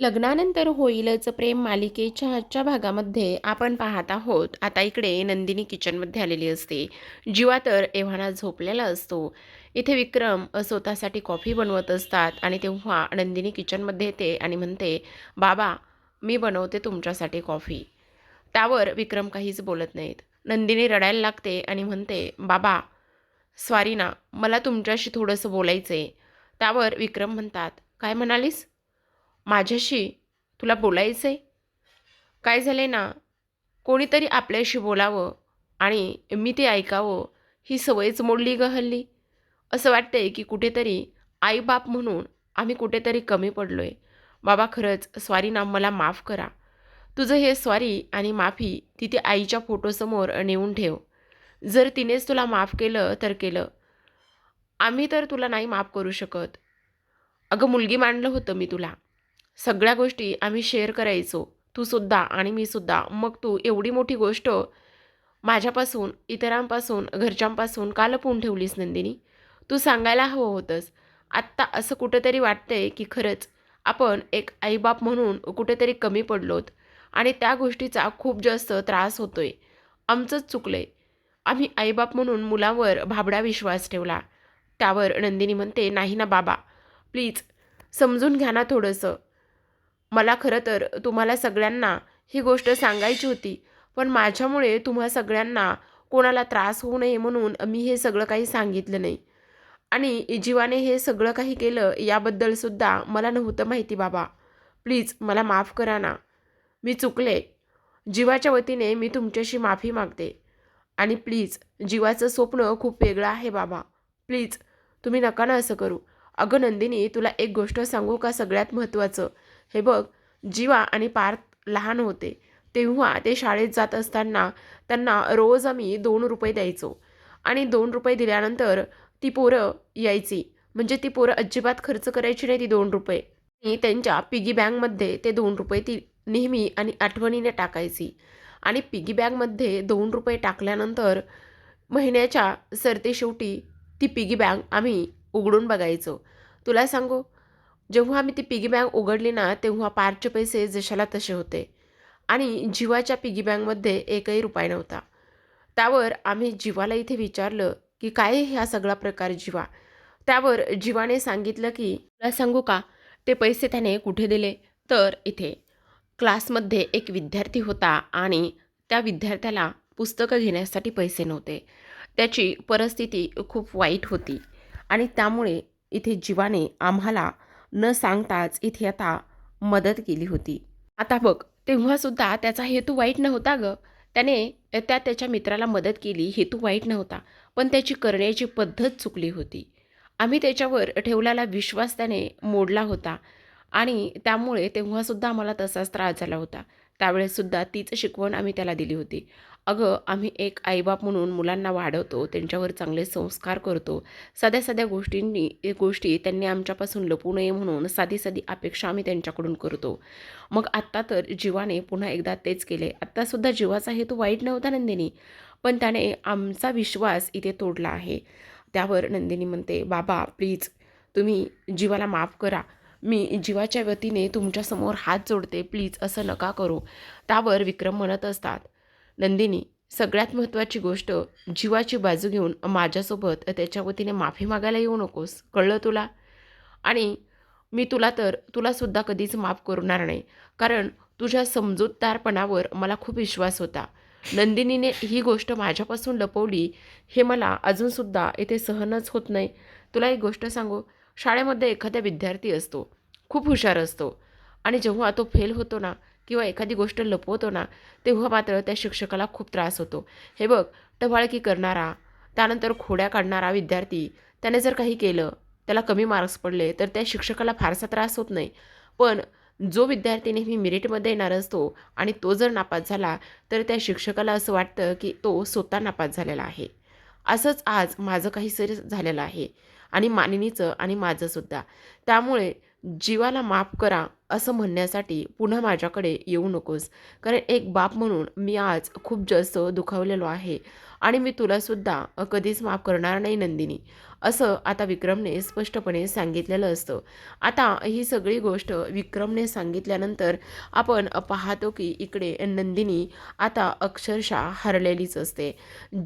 लग्नानंतर होईलच प्रेम मालिकेच्या आजच्या भागामध्ये आपण पाहत आहोत. आता इकडे नंदिनी किचनमध्ये आलेली असते. जीवा तर एव्हाना झोपलेला असतो. इथे विक्रम स्वतःसाठी कॉफी बनवत असतात आणि तेव्हा नंदिनी किचनमध्ये येते आणि म्हणते बाबा मी बनवते तुमच्यासाठी कॉफी. त्यावर विक्रम काहीच बोलत नाहीत. नंदिनी रडायला लागते आणि म्हणते बाबा स्वारी ना मला तुमच्याशी थोडंसं बोलायचं आहे त्यावर विक्रम म्हणतात काय म्हणालीस? माझ्याशी तुला बोलायचं आहे काय झालं ना कोणीतरी आपल्याशी बोलावं आणि मी ते ऐकावं ही सवयच मोडली ग हल्ली. असं वाटतंय की कुठेतरी आईबाप म्हणून आम्ही कुठेतरी कमी पडलो आहे बाबा खरंच स्वारी नाम मला माफ करा. तुझं हे स्वारी आणि माफी तिथे आईच्या फोटोसमोर नेऊन ठेव. जर तिनेच तुला माफ केलं तर केलं. आम्ही तर तुला नाही माफ करू शकत. अगं मुलगी मांडलं होतं मी तुला. सगळ्या गोष्टी आम्ही शेअर करायचो. तूसुद्धा आणि मी सुद्धा. मग तू एवढी मोठी गोष्ट माझ्यापासून इतरांपासून घरच्यांपासून का लपवून ठेवलीस नंदिनी? तू सांगायला हवं होतंस. आत्ता असं कुठंतरी वाटतंय की खरंच आपण एक आईबाप म्हणून कुठेतरी कमी पडलोत आणि त्या गोष्टीचा खूप जास्त त्रास होतोय. आमचंच चुकलंय. आम्ही आईबाप म्हणून मुलावर भाबडा विश्वास ठेवला. त्यावर नंदिनी म्हणते नाही ना बाबा. प्लीज समजून घ्या ना थोडंसं. मला खरं तर तुम्हाला सगळ्यांना ही गोष्ट सांगायची होती पण माझ्यामुळे तुम्हा सगळ्यांना कोणाला त्रास होऊ नये म्हणून मी हे सगळं काही सांगितलं नाही. आणि जीवाने हे सगळं काही केलं याबद्दलसुद्धा मला नव्हतं माहिती बाबा. प्लीज मला माफ करा ना. मी चुकले. जीवाच्या वतीने मी तुमच्याशी माफी मागते. आणि प्लीज जीवाचं स्वप्न खूप वेगळं आहे बाबा. प्लीज तुम्ही नका ना असं करू. अगं नंदिनी तुला एक गोष्ट सांगू का सगळ्यात महत्त्वाचं? हे बघ जीवा आणि पार्थ लहान होते. तेव्हा ते शाळेत जात असताना त्यांना रोज आम्ही दोन रुपये द्यायचो. आणि दोन रुपये दिल्यानंतर ती पोरं यायची. म्हणजे ती पोरं अजिबात खर्च करायची नाही ती दोन रुपये. आणि त्यांच्या पिगी बँकमध्ये ते दोन रुपये ती नेहमी आणि आठवणीने टाकायची. आणि पिगी बँकमध्ये दोन रुपये टाकल्यानंतर महिन्याच्या सरतेशेवटी ती पिगी बँक आम्ही उघडून बघायचो. तुला सांगू जेव्हा आम्ही ती पिगी बँक उघडली ना तेव्हा पारचे पैसे जशाला तसे होते. आणि जीवाच्या पिगी बँकमध्ये एकही रुपया नव्हता. त्यावर आम्ही जीवाला इथे विचारलं की काय ह्या हा सगळा प्रकार जीवा? त्यावर जीवाने सांगितलं की तुला सांगू का? ते पैसे त्याने कुठे दिले? तर इथे. क्लासमध्ये एक विद्यार्थी होता आणि त्या विद्यार्थ्याला पुस्तकं घेण्यासाठी पैसे नव्हते. त्याची परिस्थिती खूप वाईट होती. आणि त्यामुळे इथे जीवाने आम्हाला न सांगताच इथे आता मदत केली होती. आता बघ तेव्हासुद्धा त्याचा हेतू वाईट नव्हता ग. त्याने त्या त्याच्या मित्राला मदत केली हेतू वाईट नव्हता. पण त्याची करण्याची पद्धत चुकली होती. आम्ही त्याच्यावर ठेवलेला विश्वास त्याने मोडला होता. आणि त्यामुळे तेव्हासुद्धा आम्हाला तसाच त्रास झाला होता. त्यावेळेससुद्धा तीच शिकवण आम्ही त्याला दिली होती. अगं आम्ही एक आईबाप म्हणून मुलांना वाढवतो त्यांच्यावर चांगले संस्कार करतो. साध्या साध्या गोष्टींनी गोष्टी त्यांनी आमच्यापासून लपू नये म्हणून साधी साधी अपेक्षा आम्ही त्यांच्याकडून करतो. मग आत्ता तर जीवाने पुन्हा एकदा तेच केले. आत्तासुद्धा जीवाचा हेतू वाईट नव्हता नंदिनी पण त्याने आमचा विश्वास इथे तोडला आहे. त्यावर नंदिनी म्हणते बाबा प्लीज तुम्ही जीवाला माफ करा. मी जीवाच्या वतीने तुमच्यासमोर हात जोडते. प्लीज असं नका करू. त्यावर विक्रम म्हणत असतात. नंदिनी सगळ्यात महत्त्वाची गोष्ट जीवाची बाजू घेऊन माझ्यासोबत त्याच्या वतीने माफी मागायला येऊ नकोस. कळलं तुला? आणि मी तुला तर तुलासुद्धा कधीच माफ करणार नाही. कारण तुझ्या समजूतदारपणावर मला खूप विश्वास होता. नंदिनीने ही गोष्ट माझ्यापासून लपवली हे मला अजूनसुद्धा इथे सहनच होत नाही. तुला एक गोष्ट सांगू? शाळेमध्ये एखादा विद्यार्थी असतो. खूप हुशार असतो. आणि जेव्हा तो फेल होतो ना किंवा एखादी गोष्ट लपवतो ना तेव्हा मात्र त्या शिक्षकाला खूप त्रास होतो. हे बघ टवाळकी करणारा त्यानंतर खोड्या काढणारा विद्यार्थी त्याने जर काही केलं त्याला कमी मार्क्स पडले तर त्या शिक्षकाला फारसा त्रास होत नाही. पण जो विद्यार्थी नेहमी मेरिटमध्ये येणार असतो आणि तो जर नापास झाला तर त्या शिक्षकाला असं वाटतं की तो स्वतः नापास झालेला आहे. असंच आज माझं काही सर झालेलं आहे. आणि मानिनीचं आणि माझंसुद्धा त्यामुळे जीवाला माफ करा असं म्हणण्यासाठी पुन्हा माझ्याकडे येऊ नकोस. कारण एक बाप म्हणून मी आज खूप जास्त दुखावलेलो आहे आणि मी तुलासुद्धा कधीच माफ करणार नाही नंदिनी. असं आता विक्रमने स्पष्टपणे सांगितलेलं असतं. आता ही सगळी गोष्ट विक्रमने सांगितल्यानंतर आपण पाहतो की इकडे नंदिनी आता अक्षरशः हरलेलीच असते.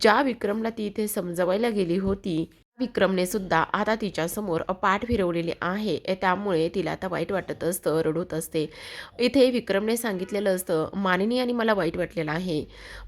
ज्या विक्रमला ती इथे समजवायला गेली होती विक्रमने सुद्धा आता तिच्यासमोर पाठ फिरवलेली आहे. त्यामुळे तिला आता वाईट वाटत असतं रडत असते. इथे विक्रमने सांगितलेलं असतं मानिनी आणि मला वाईट वाटलेलं आहे.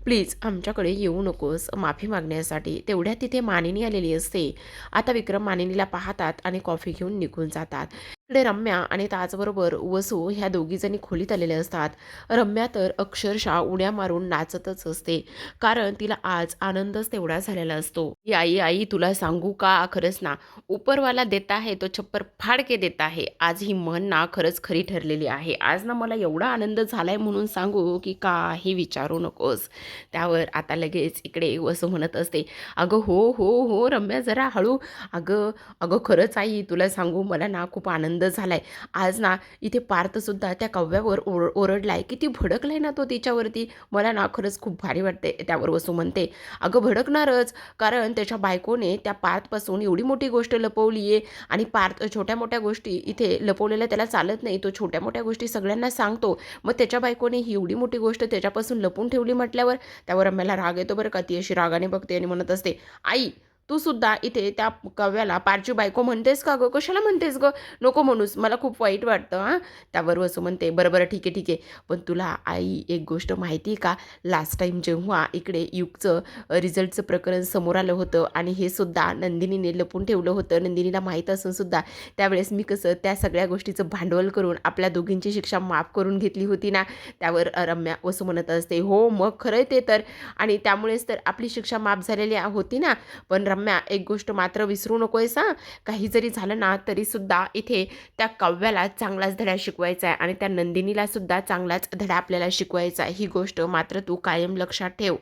प्लीज आमच्याकडे येऊ नकोस. माफी मागण्यासाठी तेवढ्यात तिथे मानिनी आलेली असते. आता विक्रम मानिनीला पाहतात आणि कॉफी घेऊन निघून जातात. इकडे रम्या आणि त्याचबरोबर वसू ह्या दोघीजणी खोलीत आलेल्या असतात. रम्या तर अक्षरशः उड्या मारून नाचतच असते कारण तिला आज आनंदच तेवढा झालेला असतो. "ही आई आई तुला सांगू का? खरंच ना उपरवाला देत आहे तो छप्पर फाडके देत आहे. आज ही म्हण ना खरंच खरी ठरलेली आहे. आज ना मला एवढा आनंद झालाय म्हणून सांगू की काही विचारू नकोस. त्यावर आता लगेच इकडे वसू म्हणत असते. अगं हो हो हो रम्या जरा हळू. अगं अगं खरंच आई तुला सांगू मला ना खूप आनंद झालाय. आज ना इथे पार्थसुद्धा त्या कव्यावर ओर ओरडलाय किती भडकलाय ना तो तिच्यावरती. मला ना खरंच खूप भारी वाटते त्यावर वसू म्हणते. अगं भडकणारच कारण त्याच्या बायकोने त्या पार्थपासून एवढी मोठी गोष्ट लपवली आहे आणि पार्थ छोट्या मोठ्या गोष्टी इथे लपवलेल्या त्याला चालत नाही. तो छोट्या मोठ्या गोष्टी सगळ्यांना सांगतो. मग त्याच्या बायकोने ही एवढी मोठी गोष्ट त्याच्यापासून लपून ठेवली म्हटल्यावर त्यावर आम्हाला राग येतो बरं का. ती अशी रागाने बघते आणि म्हणत असते आई तू सुद्धा इथे त्या कव्याला पारची बायको म्हणतेस का गं? कशाला म्हणतेस गं? नको म्हणूस मला खूप वाईट वाटतं हां. त्यावर वसू म्हणते बरं बरं ठीक आहे ठीक आहे. पण तुला आई एक गोष्ट माहिती आहे का? लास्ट टाईम जेव्हा इकडे युगचं रिझल्टचं प्रकरण समोर आलं होतं आणि हे सुद्धा नंदिनीने लपून ठेवलं होतं नंदिनीला माहीत असून सुद्धा त्यावेळेस मी कसं त्या सगळ्या गोष्टीचं भांडवल करून आपल्या दोघींची शिक्षा माफ करून घेतली होती ना त्यावर रम्या वसू म्हणत असते हो मग खरं ते तर. आणि त्यामुळेच तर आपली शिक्षा माफ झालेली होती ना. पण रम्या एक गोष्ट मात्र विसरू नकोयस हां. काही जरी झालं ना तरीसुद्धा इथे त्या काव्याला चांगलाच धडा शिकवायचा आहे आणि त्या नंदिनीलासुद्धा चांगलाच धडा आपल्याला शिकवायचा आहे ही गोष्ट मात्र तू कायम लक्षात ठेव.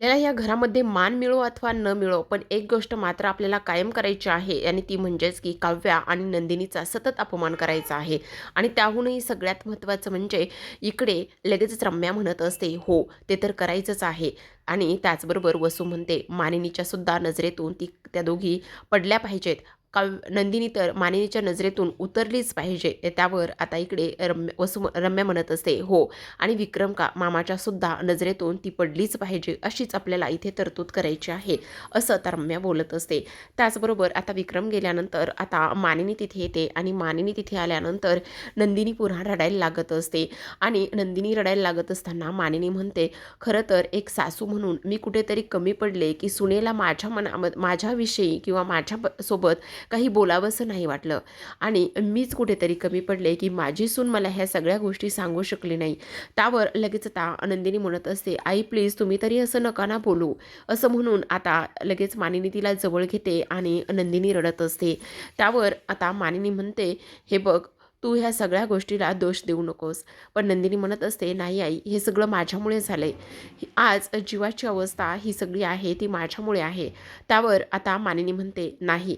आपल्याला या घरामध्ये मान मिळो अथवा न मिळो पण एक गोष्ट मात्र आपल्याला कायम करायची आहे आणि ती म्हणजेच की काव्या आणि नंदिनीचा सतत अपमान करायचा आहे. आणि त्याहूनही सगळ्यात महत्त्वाचं म्हणजे इकडे लगेचच रम्या म्हणत असते हो ते तर करायचंच आहे. आणि त्याचबरोबर वसू म्हणते मानिनीच्या सुद्धा नजरेतून ती त्या दोघी पडल्या पाहिजेत. काव नंदिनी तर मानिनीच्या नजरेतून उतरलीच पाहिजे त्यावर आता इकडे रम्य वसु रम्या म्हणत असते. हो आणि विक्रम का मामाच्या सुद्धा नजरेतून ती पडलीच पाहिजे अशीच आपल्याला इथे तरतूद करायची आहे असं आता रम्या बोलत असते. त्याचबरोबर आता विक्रम गेल्यानंतर आता मानिनी तिथे येते आणि मानिनी तिथे आल्यानंतर नंदिनी पुन्हा रडायला लागत असते. आणि नंदिनी रडायला लागत असताना मानिनी म्हणते खरं तर एक सासू म्हणून मी कुठेतरी कमी पडले की सुनेला माझ्या मना माझ्याविषयी किंवा माझ्या सोबत काही बोलावंसं नाही वाटलं. आणि मीच कुठेतरी कमी पडले की माझी सून मला ह्या सगळ्या गोष्टी सांगू शकली नाही. त्यावर लगेच आता नंदिनी म्हणत असते आई प्लीज तुम्ही तरी असं नका ना बोलू. असं म्हणून आता लगेच मानिनी तिला जवळ घेते आणि नंदिनी रडत असते. त्यावर आता मानिनी म्हणते हे बघ तू ह्या सगळ्या गोष्टीला दोष देऊ नकोस. पण नंदिनी म्हणत असते नाही आई हे सगळं माझ्यामुळे झालं आहे आज जीवाची अवस्था ही सगळी आहे ती माझ्यामुळे आहे. त्यावर आता मानिनी म्हणते नाही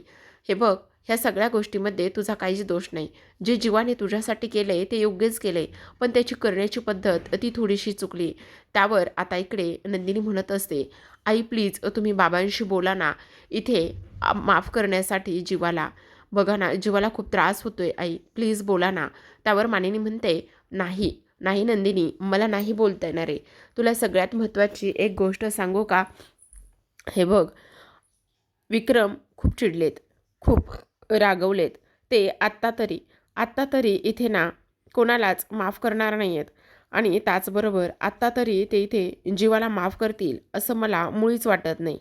हे बघ ह्या सगळ्या गोष्टीमध्ये तुझा काहीच दोष नाही. जे जीवाने तुझ्यासाठी केलं आहे ते योग्यच केलं आहे पण त्याची करण्याची पद्धत ती थोडीशी चुकली. त्यावर आता इकडे नंदिनी म्हणत असते आई प्लीज तुम्ही बाबांशी बोला ना. इथे माफ करण्यासाठी जीवाला. बघा ना जीवाला खूप त्रास होतोय आई. प्लीज बोला ना. त्यावर मानिनी म्हणते नाही नाही नंदिनी मला नाही बोलता येणार आहे. तुला सगळ्यात महत्त्वाची एक गोष्ट सांगू का? हे बघ विक्रम खूप चिडलेत. खूप रागवलेत. ते आत्ता तरी आत्ता तरी इथे ना कोणालाच माफ करणार नाही आहेत आणि त्याचबरोबर आत्ता तरी ते इथे जीवाला माफ करतील असं मला मुळीच वाटत नाही.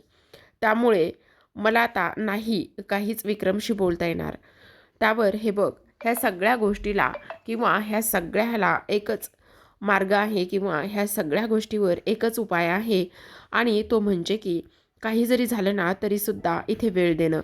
त्यामुळे मला आता नाही काहीच विक्रमशी बोलता येणार. त्यावर हे बघ ह्या सगळ्या गोष्टीला किंवा ह्या सगळ्याला एकच मार्ग आहे किंवा ह्या सगळ्या गोष्टीवर एकच उपाय आहे. आणि तो म्हणजे की काही जरी झालं ना तरीसुद्धा इथे वेळ देणं.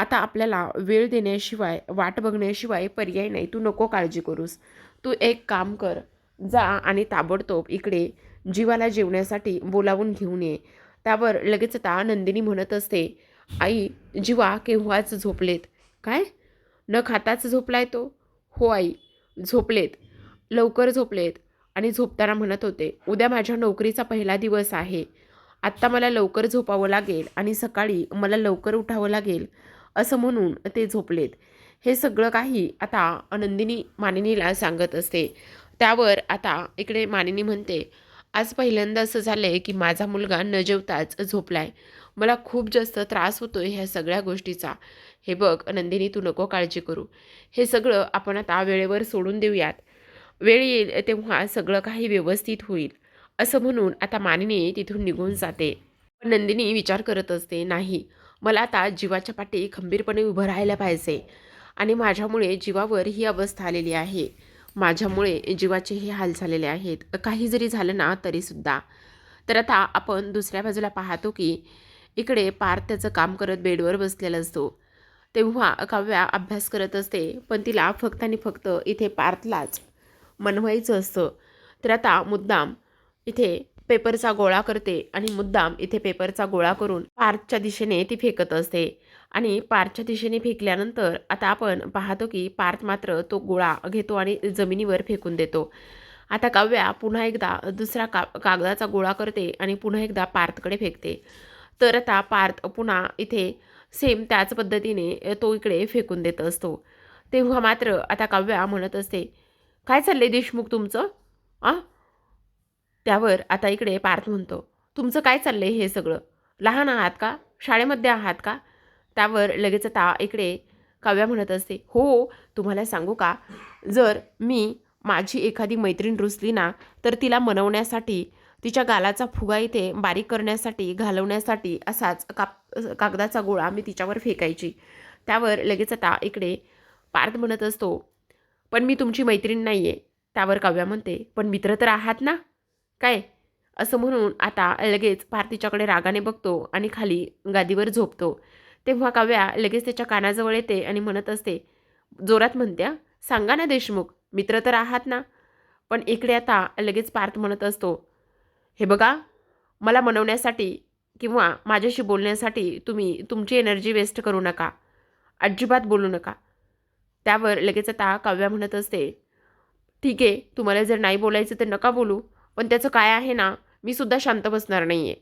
आता आपल्याला वेळ देण्याशिवाय वाट बघण्याशिवाय पर्याय नाही. तू नको काळजी करूस. तू एक काम कर. जा आणि ताबडतोब इकडे जीवाला जेवण्यासाठी बोलावून घेऊन ये. त्यावर लगेच आता नंदिनी म्हणत असते आई जीवा केव्हाच झोपलेत? काय? न खाताच झोपलाय तो? हो आई झोपलेत. लवकर झोपलेत. आणि झोपताना म्हणत होते उद्या माझ्या नोकरीचा पहिला दिवस आहे. आत्ता मला लवकर झोपावं लागेल आणि सकाळी मला लवकर उठावं लागेल. असं म्हणून ते झोपलेत. हे सगळं काही आता नंदिनी मानिनीला सांगत असते. त्यावर आता इकडे मानिनी म्हणते आज पहिल्यांदा असं झालं आहे की माझा मुलगा न जेवताच झोपलाय. मला खूप जास्त त्रास होतो ह्या सगळ्या गोष्टीचा. हे बघ नंदिनी तू नको काळजी करू. हे सगळं आपण आता वेळेवर सोडून देऊयात. वेळ येईल तेव्हा सगळं काही व्यवस्थित होईल. असं म्हणून आता मानिनी तिथून निघून जाते. नंदिनी विचार करत असते नाही मला आता जीवाच्या पाठी खंबीरपणे उभं राहायला पाहिजे. आणि माझ्यामुळे जीवावर ही अवस्था आलेली आहे. माझ्यामुळे जीवाचे हे हाल झालेले आहेत. काही जरी झालं ना तरीसुद्धा तर आता आपण दुसऱ्या बाजूला पाहतो की इकडे पार्थ त्याचं काम करत बेडवर बसलेला असतो. तेव्हा काव्या अभ्यास करत असते पण तिला फक्त आणि फक्त इथे पार्थलाच मनवायचं असतं. तर आता मुद्दाम इथे पेपरचा गोळा करते आणि मुद्दाम इथे पेपरचा गोळा करून पार्थच्या दिशेने ती फेकत असते. आणि पार्थच्या दिशेने फेकल्यानंतर आता आपण पाहतो की पार्थ मात्र तो गोळा घेतो आणि जमिनीवर फेकून देतो. आता काव्या पुन्हा एकदा दुसरा का कागदाचा गोळा करते आणि पुन्हा एकदा पार्थकडे फेकते. तर आता पार्थ पुन्हा इथे सेम त्याच पद्धतीने तो इकडे फेकून देत असतो. तेव्हा मात्र आता काव्या म्हणत असते काय चाललंय देशमुख तुमचं? आ? त्यावर आता इकडे पार्थ म्हणतो तुमचं काय चाललं आहे हे सगळं? लहान आहात का? शाळेमध्ये आहात का? त्यावर लगेच आता इकडे काव्या म्हणत असते हो तुम्हाला सांगू का? जर मी माझी एखादी मैत्रीण रुसली ना तर तिला मनवण्यासाठी तिच्या गालाचा फुगा इथे बारीक करण्यासाठी घालवण्यासाठी असाच काप कागदाचा गोळा मी तिच्यावर फेकायची. त्यावर लगेच आता इकडे पार्थ म्हणत असतो पण मी तुमची मैत्रीण नाही आहे त्यावर काव्या म्हणते पण मित्र तर आहात ना? काय? असं म्हणून आता लगेच पार्थ तिच्याकडे रागाने बघतो आणि खाली गादीवर झोपतो. तेव्हा काव्या लगेच त्याच्या कानाजवळ येते आणि म्हणत असते जोरात म्हणत्या सांगा ना देशमुख मित्र तर आहात ना? पण इकडे आता लगेच पार्थ म्हणत असतो हे बघा मला मनवण्यासाठी किंवा माझ्याशी बोलण्यासाठी तुम्ही तुमची एनर्जी वेस्ट करू नका. अजिबात बोलू नका. त्यावर लगेच आता काव्या म्हणत असते ठीक आहे तुम्हाला जर नाही बोलायचं तर नका बोलू. पण त्याचं काय आहे ना मी सुद्धा शांत बसणार नाही आहे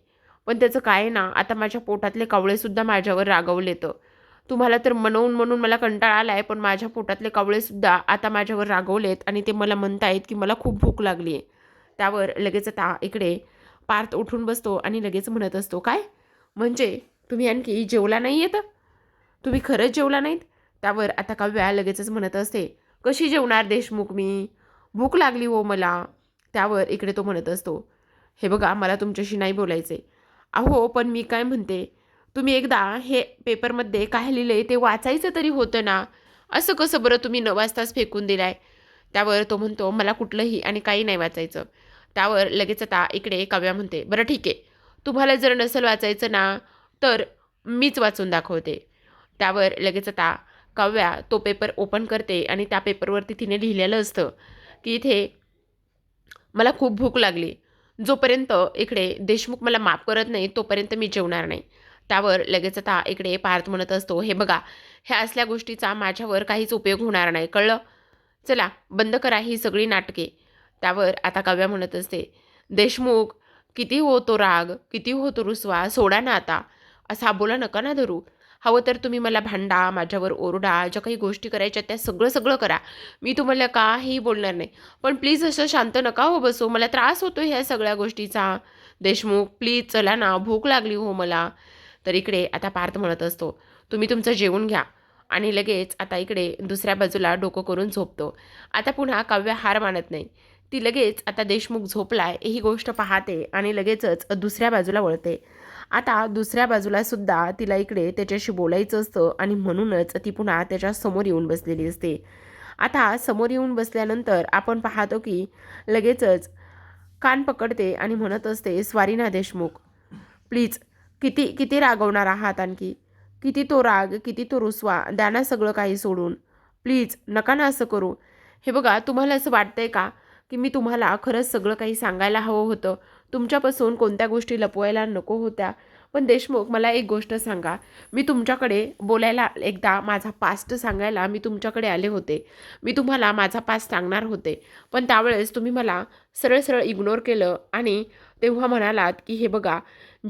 पण त्याचं काय आहे ना आता माझ्या पोटातले कावळेसुद्धा माझ्यावर रागवलेतं तुम्हाला तर मनवून म्हणून मला कंटाळा आला आहे पण माझ्या पोटातले कावळेसुद्धा आता माझ्यावर रागवलेत आणि ते मला म्हणतायत की मला खूप भूक लागली आहे त्यावर लगेच आता इकडे पार्थ उठून बसतो आणि लगेच म्हणत असतो काय? म्हणजे तुम्ही आणखी जेवला नाही येतं तुम्ही खरंच जेवला नाहीत? त्यावर आता काव्या लगेचच म्हणत असते कशी जेवणार देशमुख मी? भूक लागली हो मला. त्यावर इकडे तो म्हणत असतो हे बघा मला तुमच्याशी नाही बोलायचे अहो पण मी काय म्हणते? तुम्ही एकदा हे पेपरमध्ये काय लिहिलं आहे ते वाचायचं तरी होतं ना? असं कसं बरं तुम्ही न वाजताच फेकून दिलाय? त्यावर तो म्हणतो मला कुठलंही आणि काही नाही वाचायचं. त्यावर लगेच आता इकडे काव्या म्हणते बरं ठीक आहे. तुम्हाला जर नसेल वाचायचं ना तर मीच वाचून दाखवते. त्यावर लगेच आता काव्या तो पेपर ओपन करते आणि त्या पेपरवरती तिने लिहिलेलं असतं की इथे मला खूप भूक लागली. जोपर्यंत इकडे देशमुख मला माफ करत नाही तोपर्यंत मी जेवणार नाही. त्यावर लगेच आता इकडे पार्थ म्हणत असतो हे बघा ह्या असल्या गोष्टीचा माझ्यावर काहीच उपयोग होणार नाही कळलं? चला बंद करा ही सगळी नाटके. त्यावर आता काव्या म्हणत असते देशमुख किती होतो राग किती होतो रुसवा सोडा ना आता. असा बोला नका ना धरू. हवं तर तुम्ही मला भांडा माझ्यावर ओरडा ज्या काही गोष्टी करायच्या त्या सगळं सगळं करा. मी तुम्हाला काही बोलणार नाही. पण प्लीज असं शांत नका हो बसो. मला त्रास होतो ह्या सगळ्या गोष्टीचा. देशमुख प्लीज चला ना. भूक लागली हो मला. तर इकडे आता पार्थ म्हणत असतो तुम्ही तुमचं जेवून घ्या. आणि लगेच आता इकडे दुसऱ्या बाजूला डोकं करून झोपतो. आता पुन्हा काव्य हार मानत नाही. ती लगेच आता देशमुख झोपलाय ही गोष्ट पाहते आणि लगेचच दुसऱ्या बाजूला वळते. आता दुसऱ्या बाजूला सुद्धा तिला इकडे त्याच्याशी बोलायचं असतं आणि म्हणूनच ती पुन्हा त्याच्यासमोर येऊन बसलेली असते. आता समोर येऊन बसल्यानंतर आपण पाहतो की लगेचच कान पकडते आणि म्हणत असते स्वारीना देशमुख प्लीज किती किती रागवणार आहात आणखी? किती तो राग किती तो रुसवा द्या ना सगळं काही सोडून. प्लीज नका ना असं करू. हे बघा तुम्हाला असं वाटतंय का की मी तुम्हाला खरंच सगळं काही सांगायला हवं होतं? तुमच्यापासून कोणत्या गोष्टी लपवायला नको होत्या? पण देशमुख मला एक गोष्ट सांगा. मी तुमच्याकडे बोलायला एकदा माझा पास्ट सांगायला मी तुमच्याकडे आले होते. मी तुम्हाला माझा पास्ट सांगणार होते. पण त्यावेळेस तुम्ही मला सरळ सरळ इग्नोर केलं आणि तेव्हा म्हणालात की हे बघा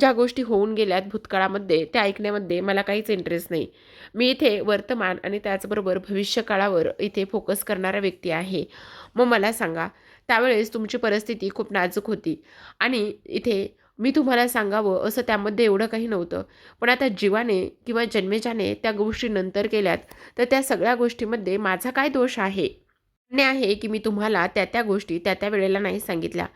ज्या गोष्टी होऊन गेल्यात भूतकाळामध्ये त्या ऐकण्यामध्ये मला काहीच इंटरेस्ट नाही. मी इथे वर्तमान आणि त्याचबरोबर भविष्यकाळावर इथे फोकस करणारा व्यक्ती आहे. मग मला सांगा त्यावेळेस तुमची परिस्थिती खूप नाजूक होती. आणि इथे मी तुम्हाला सांगावं असं त्यामध्ये एवढं काही नव्हतं. पण आता जीवाने किंवा जन्मेजाने त्या गोष्टी नंतर केल्यात तर त्या सगळ्या गोष्टीमध्ये माझा काय दोष आहे? मान्य आहे की मी तुम्हाला त्या त्या गोष्टी त्या त्या वेळेला नाही सांगितल्या.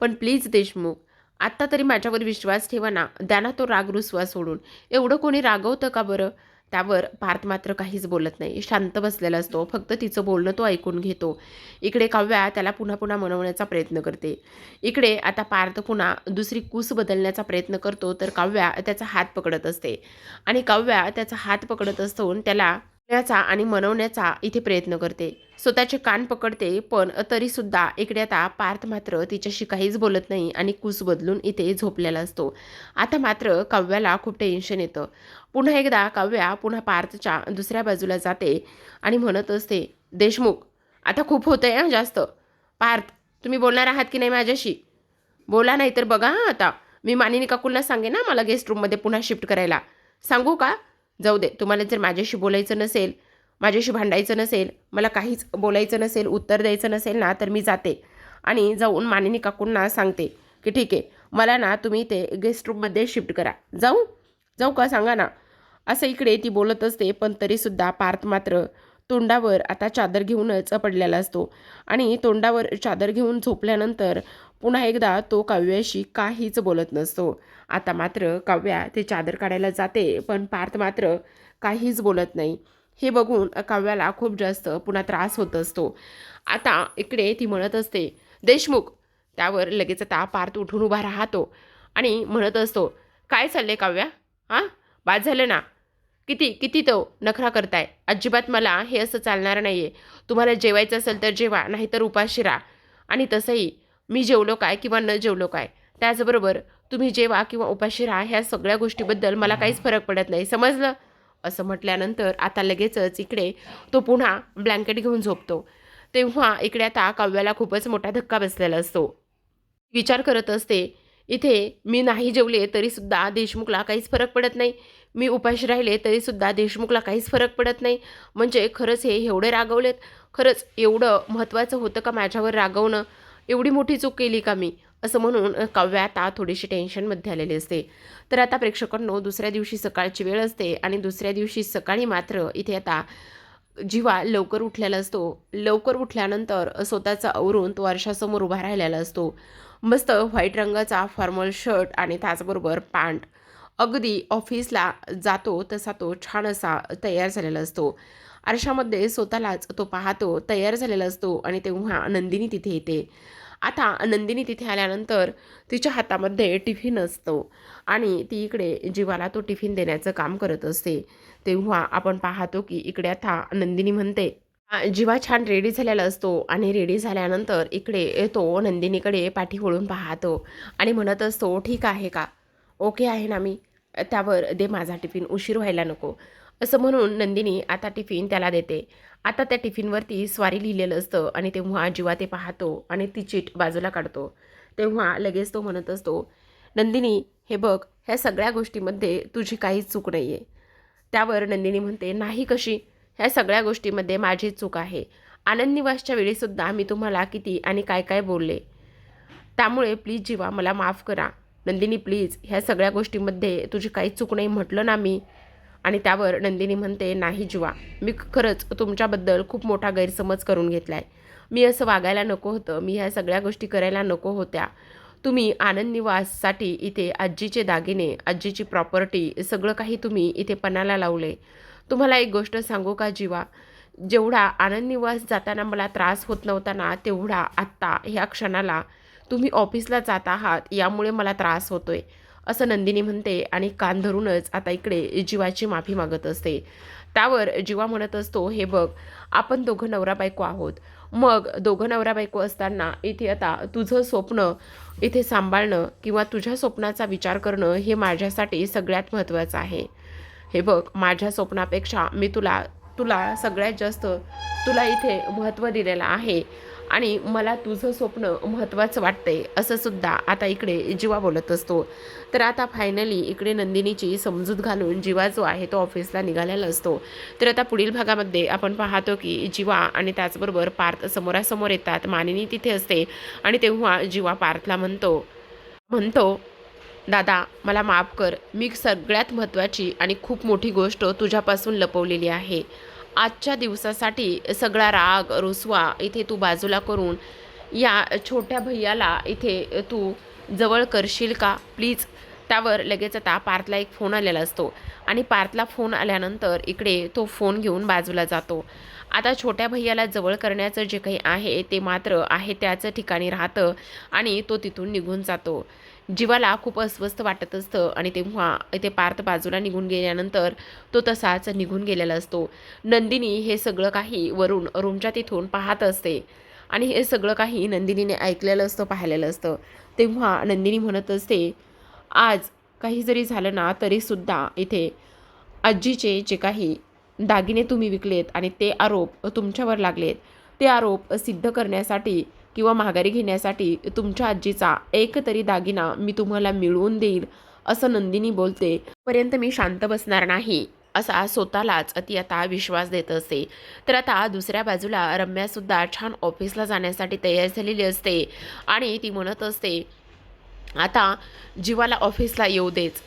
पण प्लीज देशमुख आत्ता तरी माझ्यावर विश्वास ठेवा ना. द्या ना तो राग रुसवा सोडून. एवढं कोणी रागवतं का बरं? त्यावर पार्थ मात्र काहीच बोलत नाही. शांत बसलेला असतो. फक्त तिचं बोलणं तो ऐकून घेतो. इकडे काव्या त्याला पुन्हा पुन्हा मनवण्याचा प्रयत्न करते. इकडे आता पार्थ पुन्हा दुसरी कूस बदलण्याचा प्रयत्न करतो तर काव्या त्याचा हात पकडत असते. आणि काव्या त्याचा हात पकडत असतो त्याला याचा आणि मनवण्याचा इथे प्रयत्न करते. स्वतःचे कान पकडते पण तरीसुद्धा इकडे आता पार्थ मात्र तिच्याशी काहीच बोलत नाही आणि कूस बदलून इथे झोपलेला असतो. आता मात्र काव्याला खूप टेन्शन येतं. पुन्हा एकदा काव्या पुन्हा पार्थच्या दुसऱ्या बाजूला जाते आणि म्हणत असते देशमुख आता खूप होतं आहे जास्त. पार्थ तुम्ही बोलणार आहात की नाही माझ्याशी? बोला नाही तर बघा हां आता. मी मानिनी काकूंना सांगेन ना मला गेस्ट रूममध्ये पुन्हा शिफ्ट करायला. सांगू का? जाऊ दे तुम्हाला जर माझ्याशी बोलायचं नसेल माझ्याशी भांडायचं नसेल मला काहीच बोलायचं नसेल उत्तर द्यायचं नसेल ना तर मी जाते. आणि जाऊन मानिनी काकूंना सांगते की ठीक आहे मला ना तुम्ही ते गेस्ट रूममध्ये शिफ्ट करा. जाऊ? जाऊ का? सांगा ना. असं इकडे ती बोलत असते पण तरीसुद्धा पार्थ मात्र तोंडावर आता चादर घेऊनच पडलेला असतो. आणि तोंडावर चादर घेऊन झोपल्यानंतर पुन्हा एकदा तो काव्याशी काहीच बोलत नसतो. आता मात्र काव्या ते चादर काढायला जाते पण पार्थ मात्र काहीच बोलत नाही. हे बघून काव्याला खूप जास्त पुन्हा त्रास होत असतो. आता इकडे ती म्हणत असते देशमुख. त्यावर लगेच आता पार्थ उठून उभा राहतो आणि म्हणत असतो काय चाललंय काव्या? हां? बाद झालं ना? किती किती तो नखरा करताय? अजिबात मला हे असं चालणार नाही आहे तुम्हाला जेवायचं असेल तर जेवा नाहीतर उपाशी राहा. आणि तसंही मी जेवलो काय किंवा न जेवलो काय त्याचबरोबर तुम्ही जेवा किंवा उपाशी राहा ह्या सगळ्या गोष्टीबद्दल मला काहीच फरक पडत नाही. समजलं? असं म्हटल्यानंतर आता लगेचच इकडे तो पुन्हा ब्लँकेट घेऊन झोपतो. तेव्हा इकडे आता काव्याला खूपच मोठा धक्का बसलेला असतो. विचार करत असते इथे मी नाही जेवले तरीसुद्धा देशमुखला काहीच फरक पडत नाही. मी उपाशी राहिले तरीसुद्धा देशमुखला काहीच फरक पडत नाही. म्हणजे खरंच हे एवढे रागवलेत. खरंच एवढं महत्त्वाचं होतं का माझ्यावर रागवणं? एवढी मोठी चूक केली का मी? असं म्हणून काव्या आता थोडीशी टेन्शनमध्ये आलेली असते. तर आता प्रेक्षकांनो दुसऱ्या दिवशी सकाळची वेळ असते आणि दुसऱ्या दिवशी सकाळी मात्र इथे आता जीवा लवकर उठलेला असतो. लवकर उठल्यानंतर स्वतःचा आवरून तो आरशासमोर उभा राहिलेला असतो. मस्त व्हाईट रंगाचा फॉर्मल शर्ट आणि त्याचबरोबर पॅन्ट. अगदी ऑफिसला जातो तसा तो छान असा तयार झालेला असतो. आरशामध्ये स्वतःलाच तो पाहतो तयार झालेला असतो आणि तेव्हा नंदिनी तिथे येते. आता नंदिनी तिथे आल्यानंतर तिच्या हातामध्ये टिफिन असतो आणि ती इकडे जीवाला तो टिफिन देण्याचं काम करत असते. तेव्हा आपण पाहतो की इकडे आता नंदिनी म्हणते जीवा छान रेडी झालेला असतो आणि रेडी झाल्यानंतर इकडे तो नंदिनीकडे पाठी वळून पाहतो आणि म्हणत असतो ठीक आहे का? ओके आहे ना मी? त्यावर दे माझा टिफिन उशीर व्हायला नको. असं म्हणून नंदिनी आता टिफिन त्याला देते. आता त्या टिफिनवरती स्वारी लिहिलेलं असतं आणि तेव्हा जीवा ते पाहतो आणि ती चीट बाजूला काढतो. तेव्हा लगेच तो म्हणत असतो नंदिनी हे बघ ह्या सगळ्या गोष्टीमध्ये तुझी काहीच चूक नाही आहे त्यावर नंदिनी म्हणते नाही कशी? ह्या सगळ्या गोष्टीमध्ये माझी चूक आहे. आनंद निवासच्या वेळीसुद्धा मी तुम्हाला किती आणि काय काय बोलले. त्यामुळे प्लीज जीवा मला माफ करा. नंदिनी प्लीज ह्या सगळ्या गोष्टीमध्ये तुझी काहीच चूक नाही म्हटलं ना मी. आणि त्यावर नंदिनी म्हणते नाही जीवा. मी खरंच तुमच्याबद्दल खूप मोठा गैरसमज करून घेतला आहे मी असं वागायला नको होतं. मी ह्या सगळ्या गोष्टी करायला नको होत्या. तुम्ही आनंद निवाससाठी इथे आजीचे दागिने आजीची प्रॉपर्टी सगळं काही तुम्ही इथे पणाला लावले. तुम्हाला एक गोष्ट सांगू का जीवा? जेवढा आनंद निवास जाताना मला त्रास होत नव्हता ना तेवढा आत्ता ह्या क्षणाला तुम्ही ऑफिसला जात आहात यामुळे मला त्रास होतोय. असं नंदिनी म्हणते आणि कान धरूनच आता इकडे जीवाची माफी मागत असते. त्यावर जीवा म्हणत असतो हे बघ आपण दोघं नवरा बायको आहोत. मग दोघं नवरा बायको असताना इथे आता तुझं स्वप्न इथे सांभाळणं किंवा तुझ्या स्वप्नाचा विचार करणं हे माझ्यासाठी सगळ्यात महत्त्वाचं आहे. हे बघ माझ्या स्वप्नापेक्षा मी तुला तुला सगळ्यात जास्त तुला इथे महत्त्व दिलेलं आहे. आणि मला तुझं स्वप्न महत्त्वाचं वाटतंय असं सुद्धा आता इकडे जीवा बोलत असतो. तर आता फायनली इकडे नंदिनीची समजूत घालून जीवा जो आहे तो ऑफिसला निघालेला असतो. तर आता पुढील भागामध्ये आपण पाहतो की जीवा आणि त्याचबरोबर पार्थ समोरासमोर येतात. मानिनी तिथे असते आणि तेव्हा जीवा पार्थला म्हणतो म्हणतो दादा मला माफ कर. मी सगळ्यात महत्त्वाची आणि खूप मोठी गोष्ट तुझ्यापासून लपवलेली आहे. आजच्या दिवसासाठी सगळा राग रुसवा इथे तू बाजूला करून या छोट्या भैयाला इथे तू जवळ करशील का? प्लीज त्यावर लगेच आता पार्थला एक फोन आलेला असतो. आणि पार्थला फोन आल्यानंतर इकडे तो फोन घेऊन बाजूला जातो. आता छोट्या भैयाला जवळ करण्याचं जे काही आहे ते मात्र आहे त्याच ठिकाणी राहतं आणि तो तिथून निघून जातो. जीवाला खूप अस्वस्थ वाटत असतं आणि तेव्हा इथे पार्थ बाजूला निघून गेल्यानंतर तो तसाच निघून गेलेला असतो. नंदिनी हे सगळं काही वरून रूमच्या तिथून पाहत असते. आणि हे सगळं काही नंदिनीने ऐकलेलं असतं पाहिलेलं असतं. तेव्हा नंदिनी म्हणत असते आज काही जरी झालं ना तरीसुद्धा इथे आजीचे जे काही दागिने तुम्ही विकलेत आणि ते आरोप तुमच्यावर लागलेत ते आरोप सिद्ध करण्यासाठी किंवा माघारी घेण्यासाठी तुमच्या आजीचा एक तरी दागिना मी तुम्हाला मिळवून देईल असं नंदिनी बोलते. पर्यंत मी शांत बसणार नाही असा स्वतःलाच ती आता विश्वास देत असते तर आता दुसऱ्या बाजूला रम्यासुद्धा छान ऑफिसला जाण्यासाठी तयार झालेली असते आणि ती म्हणत असते आता जीवाला ऑफिसला येऊ देच.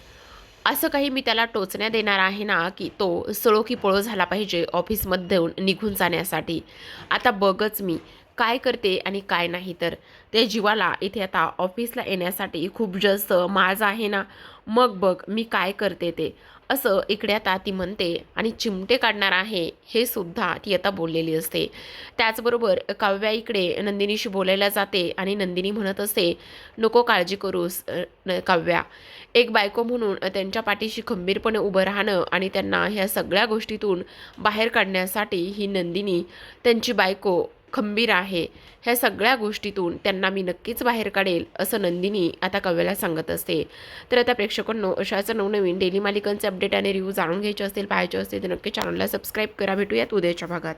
असं काही मी त्याला टोचण्या देणार आहे ना की तो सळो की पळो झाला पाहिजे ऑफिसमधून निघून जाण्यासाठी. आता बघच मी. काय करते आणि काय नाही. तर ते जीवाला इथे आता ऑफिसला येण्यासाठी खूप जास्त माज आहे ना. मग बघ मी काय करते ते. असं इकडे आता ती म्हणते आणि चिमटे काढणार आहे हे सुद्धा ती आता बोललेली असते. त्याचबरोबर काव्या इकडे नंदिनीशी बोलायला जाते आणि नंदिनी म्हणत असते नको काळजी करूस न- काव्या. एक बायको म्हणून त्यांच्या पाठीशी खंबीरपणे उभं राहणं आणि त्यांना ह्या सगळ्या गोष्टीतून बाहेर काढण्यासाठी ही नंदिनी त्यांची बायको खंबीर आहे. ह्या सगळ्या गोष्टीतून त्यांना मी नक्कीच बाहेर काढेल असं नंदिनी आता कव्याला सांगत असते. तर आता प्रेक्षकांनो अशाच नवनवीन डेली मालिकांचे अपडेट आणि रिव्ह्यू जाणून घ्यायचे असतील पाहायचे असतील तर नक्की चॅनलला सबस्क्राईब करा. भेटूयात उद्याच्या भागात.